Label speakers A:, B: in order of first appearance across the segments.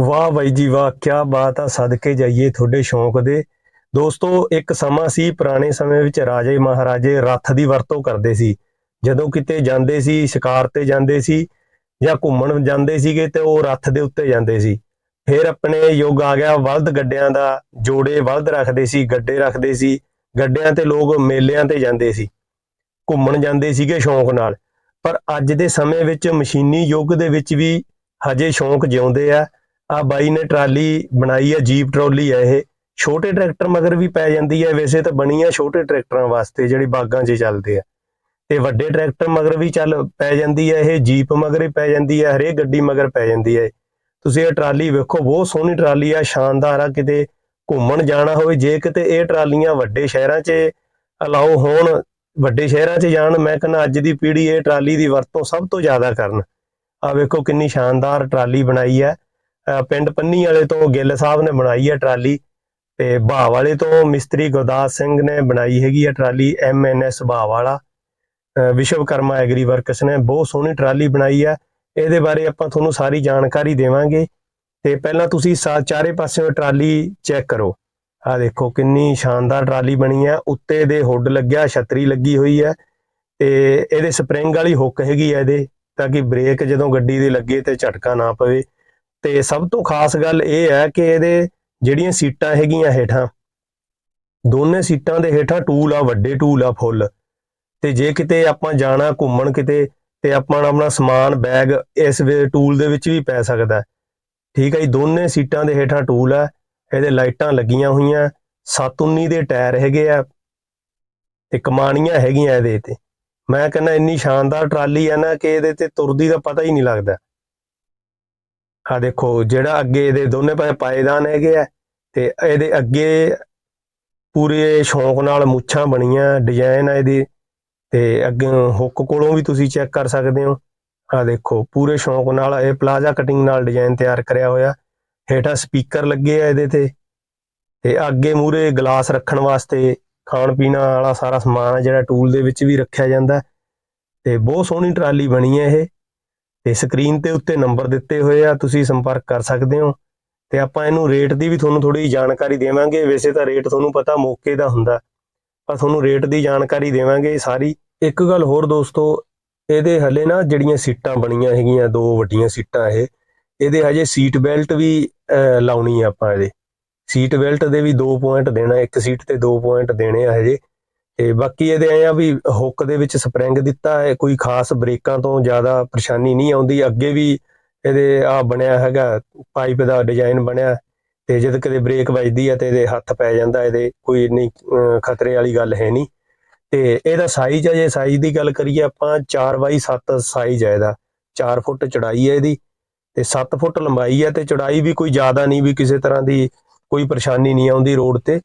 A: ਵਾਹ ਬਾਈ ਜੀ ਵਾਹ ਕੀ ਬਾਤ ਆ, ਸਦਕੇ ਜਾਈਏ ਤੁਹਾਡੇ ਸ਼ੌਂਕ ਦੇ। ਦੋਸਤੋ, ਇੱਕ ਸਮਾਂ ਸੀ, ਪੁਰਾਣੇ ਸਮੇਂ ਵਿੱਚ ਰਾਜੇ ਮਹਾਰਾਜੇ ਰੱਥ ਦੀ ਵਰਤੋਂ ਕਰਦੇ ਸੀ। ਜਦੋਂ ਕਿਤੇ ਜਾਂਦੇ ਸੀ, ਸ਼ਿਕਾਰ ਤੇ ਜਾਂਦੇ ਸੀ ਜਾਂ ਘੁੰਮਣ ਜਾਂਦੇ ਸੀਗੇ ਤੇ ਉਹ ਰੱਥ ਦੇ ਉੱਤੇ ਜਾਂਦੇ ਸੀ। ਫਿਰ ਆਪਣੇ ਯੁੱਗ ਆ ਗਿਆ ਬਲਦ ਗੱਡਿਆਂ ਦਾ ਜੋੜੇ ਬਲਦ ਰੱਖਦੇ ਸੀ, ਗੱਡੇ ਰੱਖਦੇ ਸੀ, ਗੱਡਿਆਂ ਤੇ ਲੋਕ ਮੇਲਿਆਂ ਤੇ ਜਾਂਦੇ ਸੀ, ਘੁੰਮਣ ਜਾਂਦੇ ਸੀਗੇ ਸ਼ੌਂਕ ਨਾਲ। ਪਰ ਅੱਜ ਦੇ ਸਮੇਂ ਵਿੱਚ ਮਸ਼ੀਨੀ ਯੁੱਗ ਦੇ ਵਿੱਚ ਵੀ ਹਜੇ ਸ਼ੌਂਕ ਜਿਉਂਦੇ ਆ। ਆ ਬਾਈ ਨੇ ਟਰਾਲੀ ਬਣਾਈ ਹੈ, ਜੀਪ ਟਰਾਲੀ ਹੈ ਇਹ। ਛੋਟੇ ਟਰੈਕਟਰ ਮਗਰ ਵੀ ਪੈ ਜਾਂਦੀ ਹੈ, ਵੈਸੇ ਤਾਂ ਬਣੀ ਹੈ ਛੋਟੇ ਟਰੈਕਟਰਾਂ ਵਾਸਤੇ ਜਿਹੜੀ ਬਾਗਾਂ 'ਚ ਚੱਲਦੇ ਆ। ਤੇ ਵੱਡੇ ਟਰੈਕਟਰ ਮਗਰ ਵੀ ਚੱਲ ਪੈ ਜਾਂਦੀ ਹੈ ਇਹ, ਜੀਪ ਮਗਰ ਹੀ ਪੈ ਜਾਂਦੀ ਹੈ, ਹਰੇਕ ਗੱਡੀ ਮਗਰ ਪੈ ਜਾਂਦੀ ਹੈ ਤੁਸੀਂ ਇਹ ਟਰਾਲੀ ਵੇਖੋ, ਬਹੁਤ ਸੋਹਣੀ ਟਰਾਲੀ ਆ, ਸ਼ਾਨਦਾਰ ਆ, ਕਿਤੇ ਘੁੰਮਣ ਜਾਣਾ ਹੋਵੇ, ਜੇ ਕਿਤੇ ਇਹ ਟਰਾਲੀਆਂ ਵੱਡੇ ਸ਼ਹਿਰਾਂ 'ਚ ਅਲਾਉ ਹੋਣ, ਵੱਡੇ ਸ਼ਹਿਰਾਂ 'ਚ ਜਾਣ, ਮੈਂ ਕਹਿੰਦਾ ਅੱਜ ਦੀ ਪੀੜ੍ਹੀ ਇਹ ਟਰਾਲੀ ਦੀ ਵਰਤੋਂ ਸਭ ਤੋਂ ਜ਼ਿਆਦਾ ਕਰਨ। ਆ ਵੇਖੋ ਕਿੰਨੀ ਸ਼ਾਨਦਾਰ ਟਰਾਲੀ ਬਣਾਈ ਹੈ। ਪਿੰਡ ਪੰਨੀ ਵਾਲੇ ਤੋਂ ਗਿੱਲ ਸਾਹਿਬ ਨੇ ਬਣਾਈ ਹੈ ਟਰਾਲੀ ਤੇ ਬਾਹ ਵਾਲੇ ਤੋਂ ਮਿਸਤਰੀ ਗੁਰਦਾਸ ਸਿੰਘ ਨੇ ਬਣਾਈ ਹੈਗੀ ਹੈ ਟਰਾਲੀ ਐਮਐਨਐਸ ਬਾਹ ਵਾਲਾ। ਵਿਸ਼ਵਕਰਮਾ ਐਗਰੀ ਵਰਕਸ ਨੇ ਬਹੁਤ ਸੋਹਣੀ ਟਰਾਲੀ ਬਣਾਈ ਹੈ ਇਹਦੇ ਬਾਰੇ ਆਪਾਂ ਤੁਹਾਨੂੰ ਸਾਰੀ ਜਾਣਕਾਰੀ ਦੇਵਾਂਗੇ। ਤੇ ਪਹਿਲਾਂ ਤੁਸੀਂ ਚਾਰੇ ਪਾਸਿਓਂ ਟਰਾਲੀ ਚੈੱਕ ਕਰੋ। ਆ ਦੇਖੋ ਕਿੰਨੀ ਸ਼ਾਨਦਾਰ ਟਰਾਲੀ ਬਣੀ ਹੈ ਉੱਤੇ ਦੇ ਹੁੱਡ ਲੱਗਿਆ, ਛਤਰੀ ਲੱਗੀ ਹੋਈ ਹੈ ਤੇ ਇਹਦੇ ਸਪਰਿੰਗ ਵਾਲੀ ਹੁੱਕ ਹੈਗੀ ਹੈ ਇਹਦੇ, ਤਾਂ ਕਿ ਬ੍ਰੇਕ ਜਦੋਂ ਗੱਡੀ ਦੇ ਲੱਗੇ ਤੇ ਝਟਕਾ ਨਾ ਪਵੇ। ਤੇ ਸਭ ਤੋਂ ਖਾਸ ਗੱਲ ਇਹ ਹੈ ਕਿ ਇਹਦੇ ਜਿਹੜੀਆਂ ਸੀਟਾਂ ਹੈਗੀਆਂ ਹੇਠਾਂ, ਦੋਨੇ ਸੀਟਾਂ ਦੇ ਹੇਠਾਂ ਟੂਲ ਆ, ਵੱਡੇ ਟੂਲ ਆ ਫੁੱਲ ਤੇ ਜੇ ਕਿਤੇ ਆਪਾਂ ਜਾਣਾ ਘੁੰਮਣ ਕਿਤੇ ਤੇ ਆਪਾਂ ਆਪਣਾ ਸਮਾਨ ਬੈਗ ਇਸ ਟੂਲ ਦੇ ਵਿੱਚ ਵੀ ਪੈ ਸਕਦਾ। ਠੀਕ ਹੈ ਜੀ, ਦੋਨੇ ਸੀਟਾਂ ਦੇ ਹੇਠਾਂ ਟੂਲ ਆ, ਇਹਦੇ ਲਾਈਟਾਂ ਲੱਗੀਆਂ ਹੋਈਆਂ 719 ਦੇ ਟਾਇਰ ਹੈਗੇ ਆ ਤੇ ਕਮਾਨੀਆਂ ਹੈਗੀਆਂ ਇਹਦੇ ਤੇ। ਮੈਂ ਕਹਿੰਦਾ ਇੰਨੀ ਸ਼ਾਨਦਾਰ ਟਰਾਲੀ ਹੈ ਨਾ ਕਿ ਇਹਦੇ ਤੇ ਤੁਰਦੀ ਦਾ ਪਤਾ ਹੀ ਨਹੀਂ ਲੱਗਦਾ। ਆ ਦੇਖੋ, ਜਿਹੜਾ ਅੱਗੇ ਇਹਦੇ ਦੋਨੇ ਪਾਸੇ ਪਾਏਦਾਨ ਹੈਗੇ ਆ ਤੇ ਇਹਦੇ ਅੱਗੇ ਪੂਰੇ ਸ਼ੌਂਕ ਨਾਲ ਮੁੱਛਾਂ ਬਣੀਆਂ ਡਿਜ਼ਾਈਨ ਆ ਇਹਦੀ ਤੇ ਅੱਗੇ ਹੁੱਕ ਕੋਲੋਂ ਵੀ ਤੁਸੀਂ ਚੈੱਕ ਕਰ ਸਕਦੇ ਹੋ। ਆ ਦੇਖੋ, ਪੂਰੇ ਸ਼ੌਂਕ ਨਾਲ ਇਹ ਪਲਾਜ਼ਾ ਕਟਿੰਗ ਨਾਲ ਡਿਜ਼ਾਈਨ ਤਿਆਰ ਕਰਿਆ ਹੋਇਆ। ਹੇਠਾਂ ਸਪੀਕਰ ਲੱਗੇ ਆ ਇਹਦੇ ਤੇ ਤੇ ਅੱਗੇ ਮੂਰੇ ਗਲਾਸ ਰੱਖਣ ਵਾਸਤੇ ਖਾਣ ਪੀਣ ਵਾਲਾ ਸਾਰਾ ਸਮਾਨ ਜਿਹੜਾ ਟੂਲ ਦੇ ਵਿੱਚ ਵੀ ਰੱਖਿਆ ਜਾਂਦਾ। ਤੇ ਬਹੁਤ ਸੋਹਣੀ ਟਰਾਲੀ ਬਣੀ ਹੈ ਇਹ। ਤੇ ਸਕਰੀਨ ਤੇ ਉੱਤੇ ਨੰਬਰ ਦਿੱਤੇ ਹੋਏ ਆ, ਤੁਸੀਂ ਸੰਪਰਕ ਕਰ ਸਕਦੇ ਹੋ ਤੇ ਆਪਾਂ ਇਹਨੂੰ ਰੇਟ ਦੀ ਵੀ ਤੁਹਾਨੂੰ ਥੋੜੀ ਜਾਣਕਾਰੀ ਦੇਵਾਂਗੇ। ਵੈਸੇ ਤਾਂ ਰੇਟ ਤੁਹਾਨੂੰ ਪਤਾ ਮੌਕੇ ਦਾ ਹੁੰਦਾ, ਪਰ ਤੁਹਾਨੂੰ ਰੇਟ ਦੀ ਜਾਣਕਾਰੀ ਦੇਵਾਂਗੇ ਸਾਰੀ। ਇੱਕ ਗੱਲ ਹੋਰ ਦੋਸਤੋ, ਇਹਦੇ ਹਲੇ ਨਾ ਜਿਹੜੀਆਂ ਸੀਟਾਂ ਬਣੀਆਂ ਹੈਗੀਆਂ, ਦੋ ਵੱਡੀਆਂ ਸੀਟਾਂ ਇਹ, ਇਹਦੇ ਹਜੇ ਸੀਟ ਬੈਲਟ ਵੀ ਲਾਉਣੀ ਆ ਆਪਾਂ ਇਹਦੇ। ਸੀਟ ਬੈਲਟ ਦੇ ਵੀ 2 ਪੁਆਇੰਟ ਦੇਣਾ, ਇੱਕ ਸੀਟ ਤੇ 2 ਪੁਆਇੰਟ ਦੇਣੇ ਆ ਹਜੇ। ਤੇ ਬਾਕੀ ਇਹਦੇ ਐ ਆ ਵੀ ਹੁੱਕ ਦੇ ਵਿੱਚ ਸਪਰਿੰਗ ਦਿੱਤਾ ਹੈ, ਕੋਈ ਖਾਸ ਬ੍ਰੇਕਾਂ ਤੋਂ ਜ਼ਿਆਦਾ ਪਰੇਸ਼ਾਨੀ ਨਹੀਂ ਆਉਂਦੀ। ਅੱਗੇ ਵੀ ਇਹਦੇ ਆ ਬਣਿਆ ਹੈਗਾ, ਪਾਈਪ ਦਾ ਡਿਜ਼ਾਈਨ ਬਣਿਆ, ਤੇ ਜਦ ਕਦੇ ਬ੍ਰੇਕ ਵੱਜਦੀ ਹੈ ਤੇ ਇਹਦੇ ਹੱਥ ਪੈ ਜਾਂਦਾ, ਇਹਦੇ ਕੋਈ ਇੰਨੀ ਖਤਰੇ ਵਾਲੀ ਗੱਲ ਹੈ ਨਹੀਂ। ਤੇ ਇਹਦਾ ਸਾਈਜ਼ ਹੈ ਜੇ ਸਾਈਜ਼ ਦੀ ਗੱਲ ਕਰੀਏ ਆਪਾਂ 4x7 ਸਾਈਜ਼ ਹੈ ਇਹਦਾ। 4 ਫੁੱਟ ਚੜਾਈ ਹੈ ਇਹਦੀ, ਤੇ 7 ਫੁੱਟ ਲੰਬਾਈ ਹੈ ਤੇ ਚੜਾਈ ਵੀ ਕੋਈ ਜ਼ਿਆਦਾ ਨਹੀਂ, ਵੀ ਕਿਸੇ ਤਰ੍ਹਾਂ ਦੀ ਕੋਈ ਪਰੇਸ਼ਾਨੀ ਨਹੀਂ ਆਉਂਦੀ ਰੋਡ ਤੇ।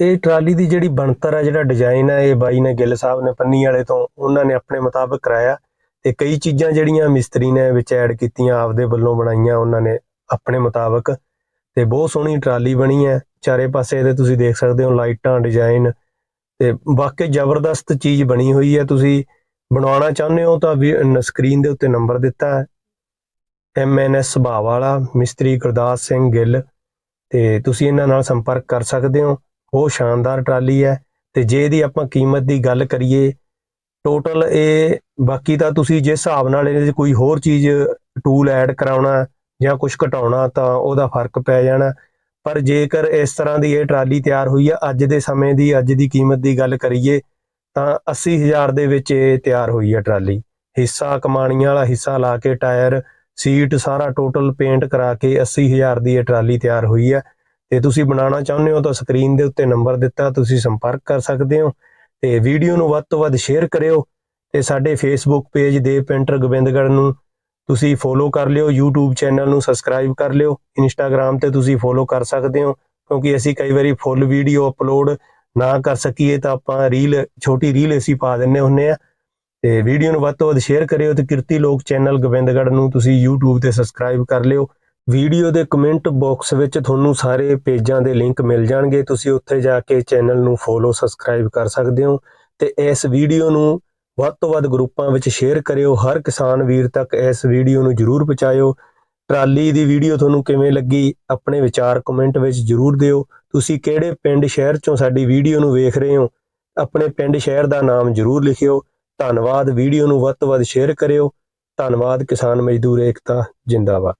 A: ਇਹ ਟਰਾਲੀ ਦੀ ਜਿਹੜੀ ਬਣਤਰ ਹੈ ਜਿਹੜਾ ਡਿਜ਼ਾਈਨ ਹੈ ਇਹ ਬਾਈ ਨੇ ਗਿੱਲ ਸਾਹਿਬ ਨੇ ਪੰਨੀ ਵਾਲੇ ਤੋਂ ਉਹਨਾਂ ਨੇ ਆਪਣੇ ਮੁਤਾਬਕ ਕਰਾਇਆ ਤੇ ਕਈ ਚੀਜ਼ਾਂ ਜਿਹੜੀਆਂ ਮਿਸਤਰੀ ਨੇ ਵਿੱਚ ਐਡ ਕੀਤੀਆਂ, ਆਪਦੇ ਵੱਲੋਂ ਬਣਾਈਆਂ, ਉਹਨਾਂ ਨੇ ਆਪਣੇ ਮੁਤਾਬਕ ਤੇ ਬਹੁਤ ਸੋਹਣੀ ਟਰਾਲੀ ਬਣੀ ਹੈ। ਚਾਰੇ ਪਾਸੇ ਇਹਦੇ ਤੁਸੀਂ ਦੇਖ ਸਕਦੇ ਹੋ ਲਾਈਟਾਂ ਡਿਜ਼ਾਈਨ ਤੇ ਵਾਕਈ ਜ਼ਬਰਦਸਤ ਚੀਜ਼ ਬਣੀ ਹੋਈ ਹੈ। ਤੁਸੀਂ ਬਣਾਉਣਾ ਚਾਹੁੰਦੇ ਹੋ ਤਾਂ ਵੀ ਸਕਰੀਨ ਦੇ ਉੱਤੇ ਨੰਬਰ ਦਿੱਤਾ ਹੈ। ਐਮਐਨਐਸ ਸੁਭਾਅ ਵਾਲਾ ਮਿਸਤਰੀ ਗੁਰਦਾਸ ਸਿੰਘ ਗਿੱਲ ਤੇ ਤੁਸੀਂ ਇਹਨਾਂ ਨਾਲ ਸੰਪਰਕ ਕਰ ਸਕਦੇ ਹੋ। ਉਹ ਸ਼ਾਨਦਾਰ ਟਰਾਲੀ ਹੈ ਤੇ ਜੇ ਇਹਦੀ ਆਪਾਂ ਕੀਮਤ ਦੀ ਗੱਲ ਕਰੀਏ ਟੋਟਲ ਇਹ ਬਾਕੀ ਤਾਂ ਤੁਸੀਂ ਜਿਸ ਹਿਸਾਬ ਨਾਲ ਇਹਦੇ ਕੋਈ ਹੋਰ ਚੀਜ਼ ਟੂਲ ਐਡ ਕਰਾਉਣਾ ਜਾਂ ਕੁਝ ਘਟਾਉਣਾ ਤਾਂ ਉਹਦਾ ਫ਼ਰਕ ਪੈ ਜਾਣਾ। ਪਰ ਜੇਕਰ ਇਸ ਤਰ੍ਹਾਂ ਦੀ ਇਹ ਟਰਾਲੀ ਤਿਆਰ ਹੋਈ ਹੈ ਅੱਜ ਦੇ ਸਮੇਂ ਦੀ, ਅੱਜ ਦੀ ਕੀਮਤ ਦੀ ਗੱਲ ਕਰੀਏ, ਤਾਂ 80000 ਦੇ ਵਿੱਚ ਇਹ ਤਿਆਰ ਹੋਈ ਹੈ ਟਰਾਲੀ। ਹਿੱਸਾ ਕਮਾਣੀਆਂ ਵਾਲਾ ਹਿੱਸਾ ਲਾ ਕੇ ਟਾਇਰ, ਸੀਟ ਸਾਰਾ ਟੋਟਲ ਪੇਂਟ ਕਰਾ ਕੇ 80000 ਦੀ ਇਹ ਟਰਾਲੀ ਤਿਆਰ ਹੋਈ ਹੈ ਤੇ ਤੁਸੀਂ ਬਣਾਉਣਾ ਚਾਹੁੰਦੇ ਹੋ ਤਾਂ ਸਕਰੀਨ ਦੇ ਉੱਤੇ ਨੰਬਰ ਦਿੱਤਾ, ਤੁਸੀਂ ਸੰਪਰਕ ਕਰ ਸਕਦੇ ਹੋ ਤੇ ਵੀਡੀਓ ਨੂੰ ਵੱਧ ਤੋਂ ਵੱਧ ਸ਼ੇਅਰ ਕਰਿਓ ਤੇ ਸਾਡੇ ਫੇਸਬੁੱਕ ਪੇਜ ਦੇ ਪੇਂਟਰ ਗੋਬਿੰਦਗੜ੍ਹ ਨੂੰ ਤੁਸੀਂ ਫੋਲੋ ਕਰ ਲਿਓ, YouTube ਚੈਨਲ ਨੂੰ ਸਬਸਕ੍ਰਾਈਬ ਕਰ ਲਿਓ, Instagram ਤੇ ਤੁਸੀਂ ਫੋਲੋ ਕਰ ਸਕਦੇ ਹੋ, ਕਿਉਂਕਿ ਅਸੀਂ ਕਈ ਵਾਰੀ ਫੁੱਲ ਵੀਡੀਓ ਅਪਲੋਡ ਨਾ ਕਰ ਸਕੀਏ ਤਾਂ ਆਪਾਂ ਰੀਲ ਛੋਟੀ ਰੀਲ ਅਸੀਂ ਪਾ ਦਿੰਨੇ ਹੁੰਨੇ ਆ। ਤੇ ਵੀਡੀਓ ਨੂੰ ਵੱਧ ਤੋਂ ਵੱਧ ਸ਼ੇਅਰ ਕਰਿਓ ਤੇ ਕਿਰਤੀ ਲੋਕ ਚੈਨਲ ਗੋਬਿੰਦਗੜ੍ਹ ਨੂੰ ਤੁਸੀਂ YouTube ਤੇ ਸਬਸਕ੍ਰਾਈਬ ਕਰ ਲਿਓ। ਵੀਡੀਓ ਦੇ ਕਮੈਂਟ ਬਾਕਸ ਵਿੱਚ ਤੁਹਾਨੂੰ ਸਾਰੇ ਪੇਜਾਂ ਦੇ ਲਿੰਕ ਮਿਲ ਜਾਣਗੇ। ਤੁਸੀਂ ਉੱਥੇ ਜਾ ਕੇ ਚੈਨਲ ਨੂੰ ਫੋਲੋ ਸਬਸਕ੍ਰਾਈਬ ਕਰ ਸਕਦੇ ਹੋ ਤੇ ਇਸ ਵੀਡੀਓ ਨੂੰ ਵੱਧ ਤੋਂ ਵੱਧ ਗਰੁੱਪਾਂ ਵਿੱਚ ਸ਼ੇਅਰ ਕਰਿਓ। ਹਰ ਕਿਸਾਨ ਵੀਰ ਤੱਕ ਇਸ ਵੀਡੀਓ ਨੂੰ ਜਰੂਰ ਪਹੁੰਚਾਇਓ। ਟਰਾਲੀ ਦੀ ਵੀਡੀਓ ਤੁਹਾਨੂੰ ਕਿਵੇਂ ਲੱਗੀ, ਆਪਣੇ ਵਿਚਾਰ ਕਮੈਂਟ ਵਿੱਚ ਜਰੂਰ ਦਿਓ। ਤੁਸੀਂ ਕਿਹੜੇ ਪਿੰਡ ਸ਼ਹਿਰ ਚੋਂ ਸਾਡੀ ਵੀਡੀਓ ਨੂੰ ਵੇਖ ਰਹੇ ਹੋ, ਆਪਣੇ ਪਿੰਡ ਸ਼ਹਿਰ ਦਾ ਨਾਮ ਜਰੂਰ ਲਿਖਿਓ। ਧੰਨਵਾਦ। ਵੀਡੀਓ ਨੂੰ ਵੱਧ ਤੋਂ ਵੱਧ ਸ਼ੇਅਰ ਕਰਿਓ। ਧੰਨਵਾਦ। ਕਿਸਾਨ ਮਜ਼ਦੂਰ ਏਕਤਾ, ਜਿੰਦਾਬਾਦ।